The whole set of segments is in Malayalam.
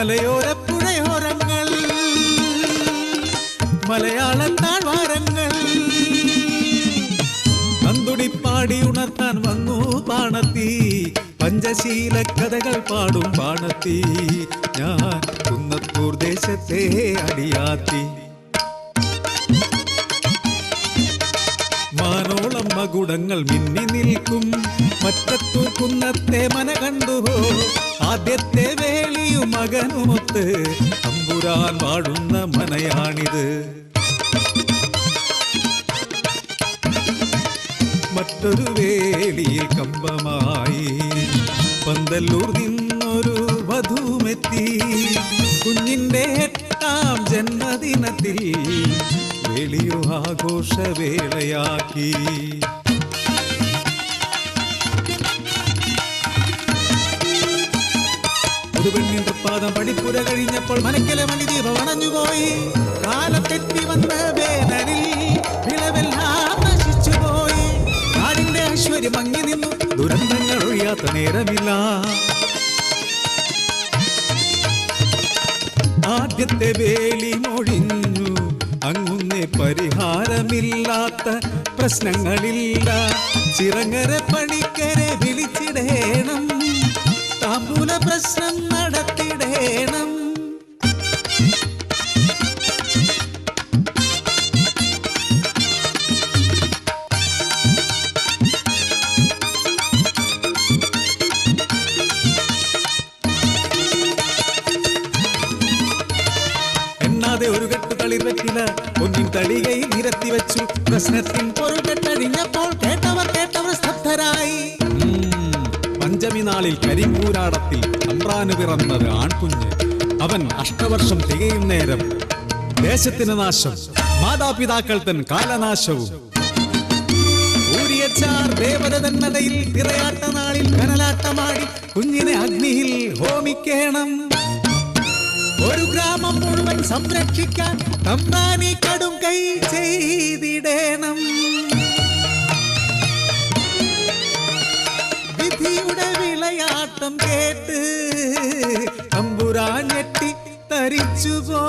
മലയോര പുഴയോരങ്ങൾ മലയാള താഴ്വാരങ്ങൾ നന്തുടിപ്പാടി ഉണർത്താൻ വന്നു പാണത്തി പഞ്ചശീല കഥകൾ പാടും പാണത്തി. ഞാൻ കുന്നത്തൂർ ദേശത്തെ അടിയാത്തി. മകുടങ്ങൾ മിന്നി നിൽക്കും. മറ്റത്തു കുന്നത്തെ മന കണ്ടുപോ ആദ്യത്തെ വേളിയും മകനുമൊത്ത് തമ്പുരാൻ വാഴുന്ന മനയാണിത്. മറ്റൊരു വേളിയിൽ കമ്പമായി പന്തല്ലൂർ നിന്നൊരു വധുമെത്തി. കുഞ്ഞിന്റെ എട്ടാം ജന്മദിനത്തിൽ വേളിയു ആഘോഷവേളയാക്കി. ഒരു പെണ്ണിന്റെ പാദം പടിപ്പുര കഴിഞ്ഞപ്പോൾ മനക്കലെ മണിദീപം അണഞ്ഞുപോയി. കാലം തെറ്റി വന്ന വേദനിൽ വിളവെല്ലാം നശിച്ചുപോയി. നാടിന്റെ ഐശ്വര്യം മങ്ങി നിന്നു. ദുരന്തങ്ങൾ ഒഴിയാത്ത നേരമില്ല. ആദ്യത്തെ വേലി മൊഴിഞ്ഞു. അങ്ങുന്നേ പരിഹാരമില്ലാത്ത പ്രശ്നങ്ങളില്ല. ചിറങ്ങര പണിക്കരെ വിളിച്ചിടേണം. താമ്പൂല പ്രശ്നം നടത്തിടേണം. എണ്ണാതെ ഒരു കെട്ട് കളിർ വെക്കില ഒന്നിൻ തളികയിൽ നിരത്തി വെച്ചു. പ്രശ്നത്തിൻ പൊരുൾ കെട്ടഴിഞ്ഞപ്പോൾ കേട്ടവർ കേട്ടവർ സ്തബ്ധരായി. പഞ്ചമി നാളിൽ കരിങ്കൂരാടത്തിൽ അമ്പ്രാന് പിറന്നത് ആൺകുഞ്ഞ്. അവൻ അഷ്ടവർഷം തികയും നേരം ദേശത്തിന് നാശം മാതാപിതാക്കൾ തൻ കാലനാശവും. ദേവത തന്നടയിൽ തിറയാട്ട നാളിൽ കനലാട്ടമാടി കുഞ്ഞിനെ അഗ്നിയിൽ ഹോമിക്കേണം. ഒരു ഗ്രാമം മുഴുവൻ സംരക്ഷിക്കാൻ തമ്പാനി കടും കൈ ചെയ്തിടേണം. വിളയാട്ടം കേട്ട് തമ്പുരാൻ ഞെട്ടി തരിച്ചു പോ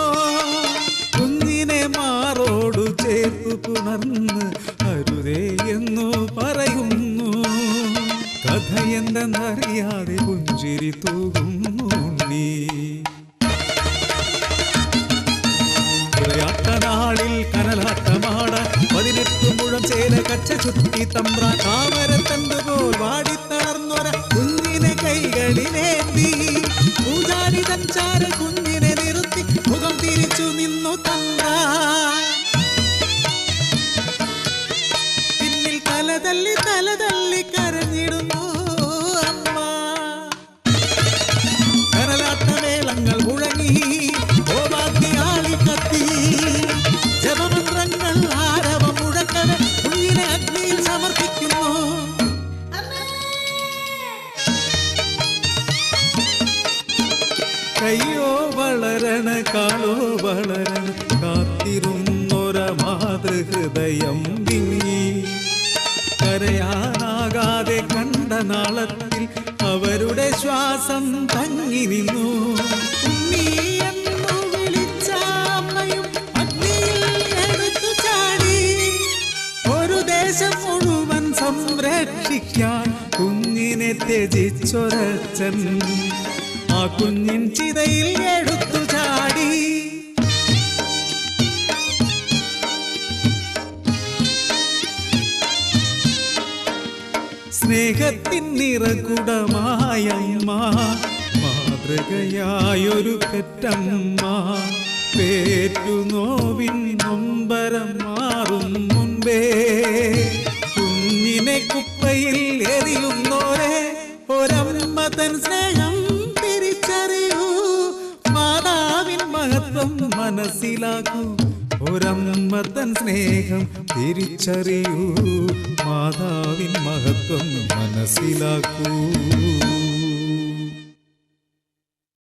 കുഞ്ഞിനെ മാറോടു ചേർത്തു പുണർന്ന് അരുതേ എന്നു പറയുന്നു. കഥ എന്തെന്നറിയാതെ പുഞ്ചിരി തൂകുന്നു ഉണ്ണി. നാളിൽ കനലാട്ടമാട. പതിനെട്ട് മുഴം ചേല കച്ച ചുറ്റി തമ്പ്ര താമരത്തണ്ട് പോൽ വാടിത്തളർന്നൊര കയ്യോ വളരണ കാളോ വളരണ കാത്തിരുന്നൊര മാതൃഹൃദയം വിങ്ങി. കരയാനാകാതെ കണ്ട നാളത്തിൽ അവരുടെ ശ്വാസം തങ്ങി നിന്നു. മുഴുവൻ സംരക്ഷിക്കാൻ കുഞ്ഞിനെ ത്യജിച്ചൊരച്ചൻ ആ കുഞ്ഞിൻ ചിതയിൽ എടുത്തു ചാടി. സ്നേഹത്തിൻ നിറകുടമായ അമ്മ മാതൃകയായൊരു പെറ്റമ്മ പേറ്റു നോവിൻ നൊമ്പരം മാറും മുൻപേ. കുഞ്ഞിനെ കുപ്പയിൽ എറിയുന്നോരെ ഒരമ്മ തൻ സ്നേഹം മനസ്സിലാക്കൂ. ഒരമ്മ തൻ സ്നേഹം തിരിച്ചറിയൂ. മാതാവിൻ മഹത്വം മനസ്സിലാക്കൂ.